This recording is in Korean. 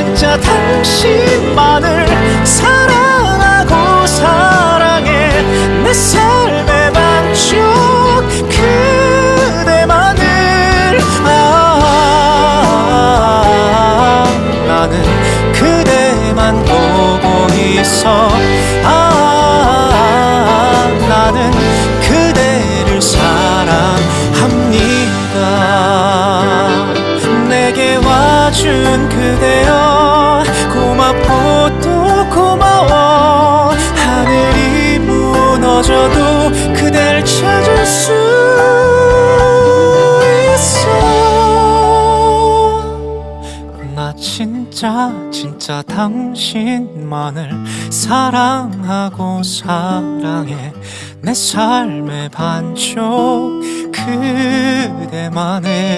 진짜 당신만을 사랑하고 사랑해. 내 삶의 반쪽 그대만을. 아 나는 그대만 보고 있어 와준 그대여. 고맙고 또 고마워. 하늘이 무너져도 그댈 찾을 수 있어. 나 진짜 진짜 당신만을 사랑하고 사랑해. 내 삶의 반쪽 그대만을